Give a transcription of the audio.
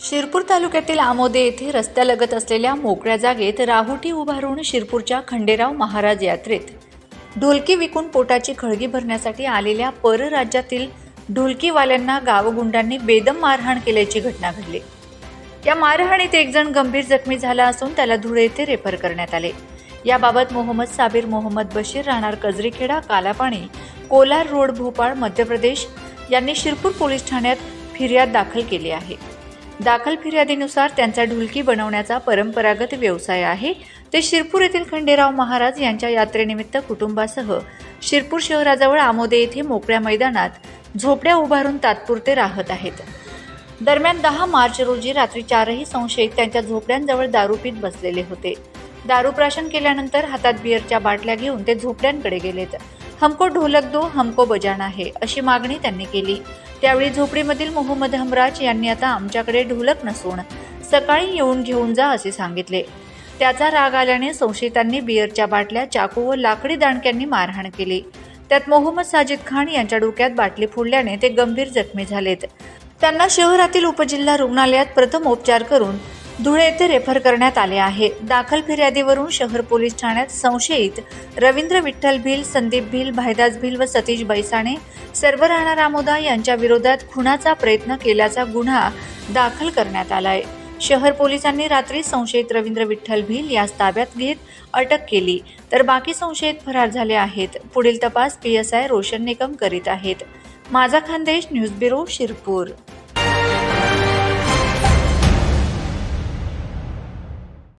शिरपूर तालुक्यातील आमोदे येथे रस्त्यालगत असलेल्या मोकळ्या जागेत राहुटी उभारून शिरपूरच्या खंडेराव महाराज यात्रेत ढोलकी विकून पोटाची खळगी भरण्यासाठी आलेल्या परराज्यातील ढोलकीवाल्यांना गावगुंडांनी बेदम मारहाण केल्याची घटना घडली. या मारहाणीत एक जण गंभीर जखमी झाला असून त्याला धुळे येथे रेफर करण्यात आले. याबाबत मोहम्मद साबिर मोहम्मद बशीर राहणार कजरीखेडा कालापाणी कोलार रोड भोपाळ मध्य प्रदेश यांनी शिरपूर पोलीस ठाण्यात फिर्याद दाखल केली आहे. दाखल फिर्यादीनुसार त्यांचा ढोलकी बनवण्याचा परंपरागत व्यवसाय आहे. ते शिरपूर येथील खंडेराव महाराज यांच्या यात्रेनिमित्त कुटुंबासह शिरपूर शहराजवळ आमोदे येथे मोकळ्या मैदानात झोपड्या उभारून तात्पुरते राहत आहेत. दरम्यान दहा मार्च रोजी रात्री चारही संशयित त्यांच्या झोपड्यांजवळ दारू पीत बसलेले होते. दारू प्राशन केल्यानंतर हातात बिअरच्या बाटल्या घेऊन ते झोपड्यांकडे गेलेत. हमको ढोलक दो हमको बजाना आहे अशी मागणी त्यांनी केली. त्यावेळी झोपडीमधील मोहम्मद हमराज यांनी आता आमच्याकडे ढोलक नसून सकाळी येऊन घेऊन जा असे सांगितले. त्याचा राग आल्याने संशयितांनी बिअरच्या बाटल्या चाकू व लाकडी दांडक्यांनी मारहाण केली. त्यात मोहम्मद साजिद खान यांच्या डोक्यात बाटली फोडल्याने ते गंभीर जखमी झालेत. त्यांना शहरातील उपजिल्हा रुग्णालयात प्रथम उपचार करून धुळे येथे रेफर करण्यात आले आहे. दाखल फिर्यादीवरून शहर पोलीस ठाण्यात संशयित रवींद्र विठ्ठल भिल संदीप भिल भायदास भिल व सतीश बैसाणे सर्व राणा रामोदा यांच्या विरोधात खुनाचा प्रयत्न केल्याचा गुन्हा दाखल करण्यात आलाय. शहर पोलिसांनी रात्री संशयित रवींद्र विठ्ठल भिल यास ताब्यात घेत अटक केली. तर बाकी संशयित फरार झाले आहेत. पुढील तपास P S I Roshan Nikam करीत आहेत. माझा खानदेश न्यूज ब्युरो शिरपूर.